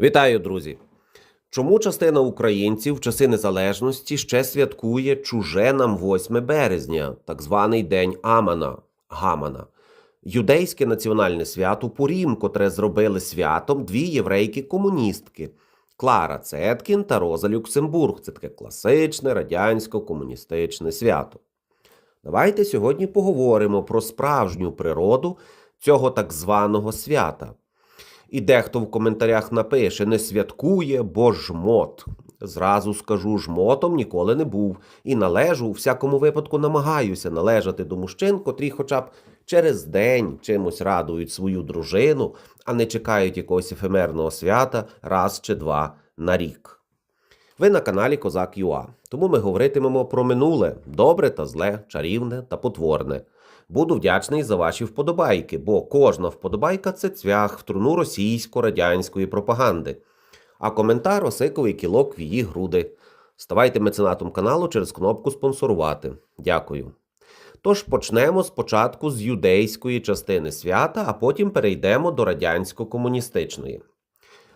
Вітаю, друзі! Чому частина українців в часи незалежності ще святкує чуже нам 8 березня, так званий День Амана Гамана? Юдейське національне свято Пурім, котре зробили святом дві єврейки-комуністки Клара Цеткін та Роза Люксембург. Це таке класичне радянсько-комуністичне свято. Давайте сьогодні поговоримо про справжню природу цього так званого свята. І дехто в коментарях напише: не святкує, бо жмот. Зразу скажу, жмотом ніколи не був. І належу, у всякому випадку намагаюся належати до мужчин, котрі хоча б через день чимось радують свою дружину, а не чекають якогось ефемерного свята раз чи два на рік. Ви на каналі Козак Юа. Тому ми говоритимемо про минуле добре та зле, чарівне та потворне. Буду вдячний за ваші вподобайки, бо кожна вподобайка це цвях в труну російсько-радянської пропаганди. А коментар осиковий кілок в її груди. Ставайте меценатом каналу через кнопку спонсорувати. Дякую. Тож почнемо спочатку з юдейської частини свята, а потім перейдемо до радянсько-комуністичної.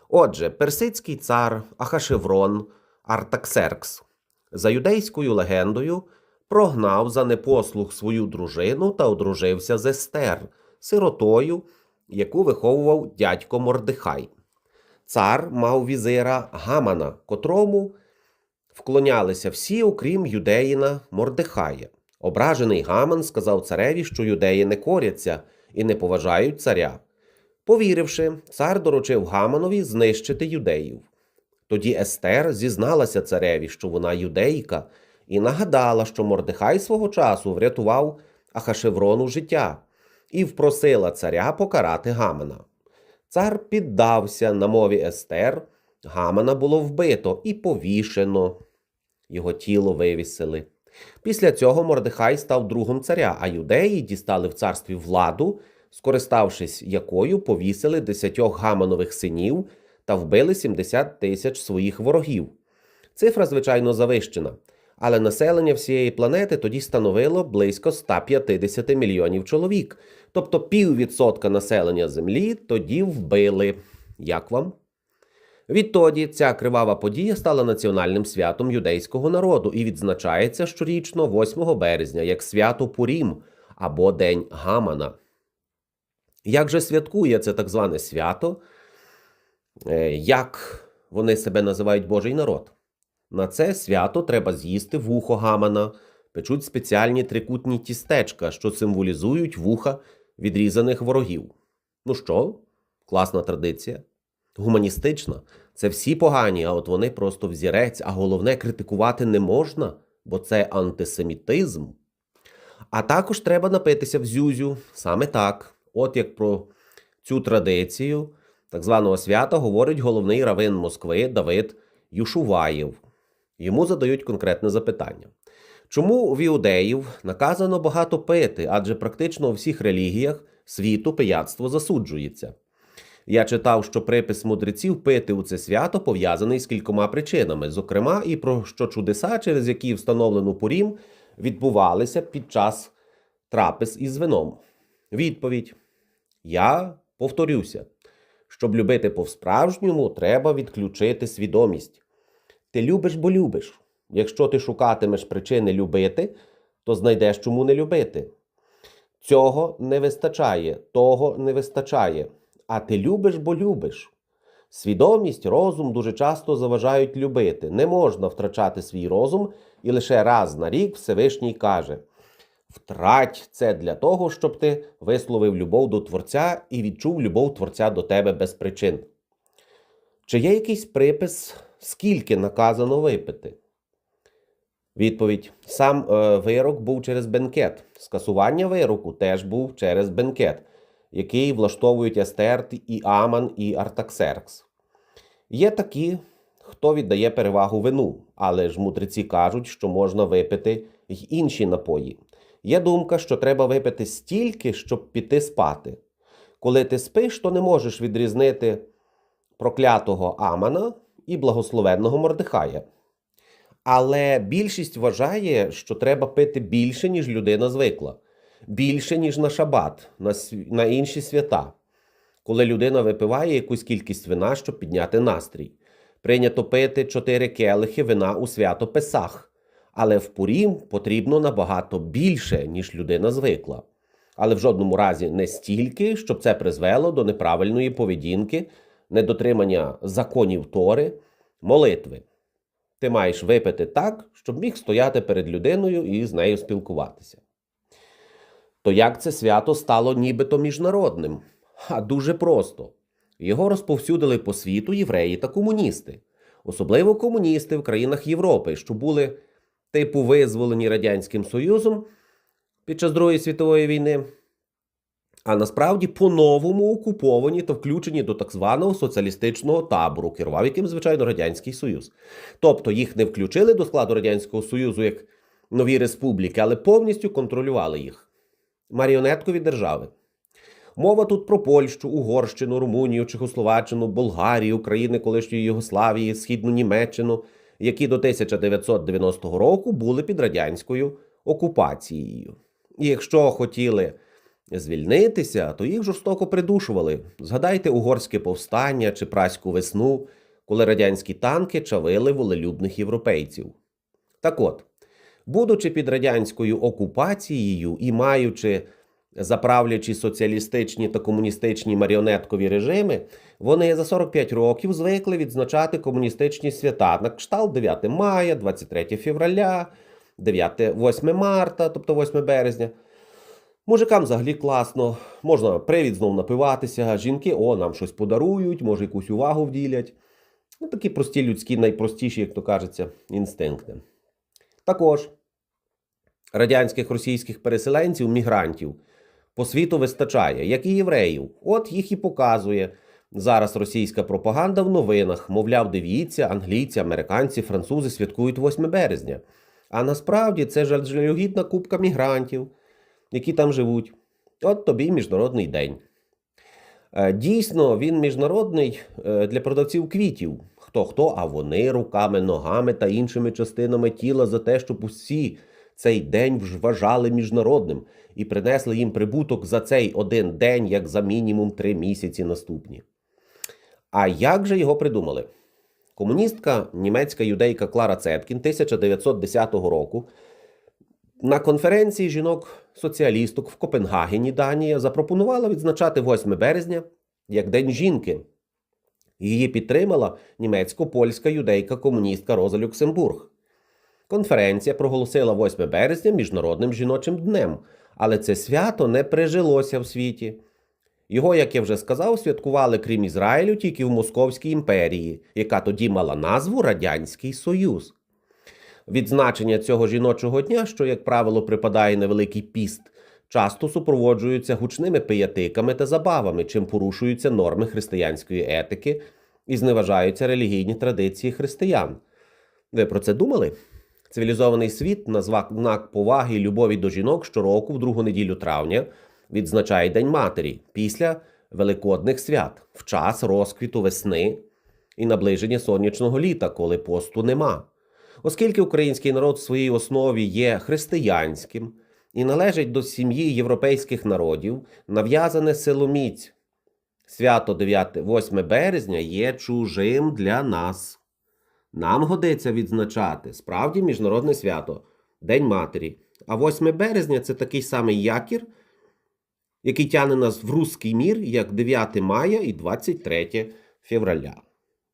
Отже, персидський цар Ахашеврон Артаксеркс за юдейською легендою прогнав за непослух свою дружину та одружився з Естер, сиротою, яку виховував дядько Мордихай. Цар мав візира Гамана, котрому вклонялися всі, окрім юдеїна Мордихая. Ображений Гаман сказав цареві, що юдеї не коряться і не поважають царя. Повіривши, цар доручив Гаманові знищити юдеїв. Тоді Естер зізналася цареві, що вона юдейка, і нагадала, що Мордихай свого часу врятував Ахашеврону життя і впросила царя покарати Гамана. Цар піддався на мові Естер, Гамана було вбито і повішено. Його тіло вивісили. Після цього Мордихай став другом царя, а юдеї дістали в царстві владу, скориставшись якою повісили десятьох гаманових синів та вбили 70 тисяч своїх ворогів. Цифра, звичайно, завищена, але населення всієї планети тоді становило близько 150 мільйонів чоловік, тобто піввідсотка населення Землі тоді вбили. Як вам? Відтоді ця кривава подія стала національним святом юдейського народу і відзначається щорічно 8 березня як свято Пурім або День Гамана. Як же святкує це так зване свято? Е, Як вони себе називають Божий народ? На це свято треба з'їсти вухо гамана, печуть спеціальні трикутні тістечка, що символізують вуха відрізаних ворогів. Ну що, класна традиція. Гуманістична. Це всі погані, а от вони просто взірець, а головне критикувати не можна, бо це антисемітизм. А також треба напитися в зюзю саме так. От як про цю традицію так званого свята говорить головний равин Москви Давид Юшуваєв. Йому задають конкретне запитання. Чому в іудеїв наказано багато пити, адже практично у всіх релігіях світу пияцтво засуджується? Я читав, що припис мудреців пити у це свято пов'язаний з кількома причинами, зокрема, і про що чудеса, через які встановлену порім, відбувалися під час трапез із вином. Відповідь: Я повторюся, щоб любити по-справжньому, треба відключити свідомість. Ти любиш, бо любиш. Якщо ти шукатимеш причини любити, то знайдеш чому не любити. Цього не вистачає, того не вистачає. А ти любиш, бо любиш. Свідомість, розум дуже часто заважають любити. Не можна втрачати свій розум, і лише раз на рік Всевишній каже: Втрать це для того, щоб ти висловив любов до Творця і відчув любов Творця до тебе без причин. Чи є якийсь припис, скільки наказано випити? Відповідь: сам е, вирок був через бенкет. Скасування вироку теж був через бенкет, який влаштовують Естер і Аман і Артаксеркс. Є такі, хто віддає перевагу вину, але ж мудреці кажуть, що можна випити й інші напої. Є думка, що треба випити стільки, щоб піти спати. Коли ти спиш, то не можеш відрізнити проклятого Амана і благословенного Мордихая. Але більшість вважає, що треба пити більше, ніж людина звикла, більше, ніж на шабат, на, на інші свята. коли людина випиває якусь кількість вина, щоб підняти настрій. Прийнято пити чотири келихи вина у свято Песах, але в Пурім потрібно набагато більше, ніж людина звикла. Але в жодному разі не стільки, щоб це призвело до неправильної поведінки, недотримання законів Тори, молитви. Ти маєш випити так, щоб міг стояти перед людиною і з нею спілкуватися. То як це свято стало нібито міжнародним? А дуже просто. Його розповсюдили по світу євреї та комуністи, особливо комуністи в країнах Європи, що були типу визволені Радянським Союзом під час Другої світової війни, а насправді по-новому окуповані та включені до так званого соціалістичного табору, керував яким, звичайно, Радянський Союз. Тобто їх не включили до складу Радянського Союзу як нові республіки, але повністю контролювали їх. Маріонеткові держави. Мова тут про Польщу, Угорщину, Румунію, Чехословаччину, Болгарію, країни колишньої Югославії, Східну Німеччину, які до 1990 року були під радянською окупацією. І якщо хотіли звільнитися, то їх жорстоко придушували. Згадайте угорське повстання чи праську весну, коли радянські танки чавили волелюбних європейців. Так от, будучи під радянською окупацією і маючи заправлячі соціалістичні та комуністичні маріонеткові режими, вони за 45 років звикли відзначати комуністичні свята на кшталт 9 мая, 23 февраля, 9, 8 марта, тобто 8 березня. Мужикам взагалі класно, можна привід знов напиватися, жінки о, нам щось подарують, може якусь увагу вділять. Ну, такі прості людські, найпростіші, як то кажеться, інстинкти. Також радянських російських переселенців, мігрантів по світу вистачає, як і євреїв. От їх і показує зараз російська пропаганда в новинах. Мовляв, дивіться, англійці, американці, французи святкують 8 березня. А насправді це жалюгідна купка мігрантів, які там живуть. От тобі й міжнародний день. Е, Дійсно, він міжнародний е, для продавців квітів. Хто хто, а вони руками, ногами та іншими частинами тіла за те, щоб усі цей день вважали міжнародним і принесли їм прибуток за цей один день, як за мінімум три місяці наступні. А як же його придумали? Комуністка німецька юдейка Клара Цеткін 1910 року на конференції жінок-соціалісток в Копенгагені, Данія, запропонувала відзначати 8 березня як День жінки. Її підтримала німецько-польська юдейка комуністка Роза Люксембург. Конференція проголосила 8 березня Міжнародним жіночим днем, але це свято не прижилося в світі. Його, як я вже сказав, святкували крім Ізраїлю тільки в Московській імперії, яка тоді мала назву Радянський Союз. Відзначення цього жіночого дня, що, як правило, припадає на Великий піст, часто супроводжуються гучними пиятиками та забавами, чим порушуються норми християнської етики і зневажаються релігійні традиції християн. Ви про це думали? Цивілізований світ на знак поваги і любові до жінок щороку в другу неділю травня відзначає День Матері після Великодних свят, в час розквіту весни і наближення сонячного літа, коли посту нема. Оскільки український народ в своїй основі є християнським і належить до сім'ї європейських народів, нав'язане силоміць свято 9, 8 березня є чужим для нас. Нам годиться відзначати справді міжнародне свято День Матері. А 8 березня це такий самий якір, який тягне нас в руський мір, як 9 мая і 23 февраля.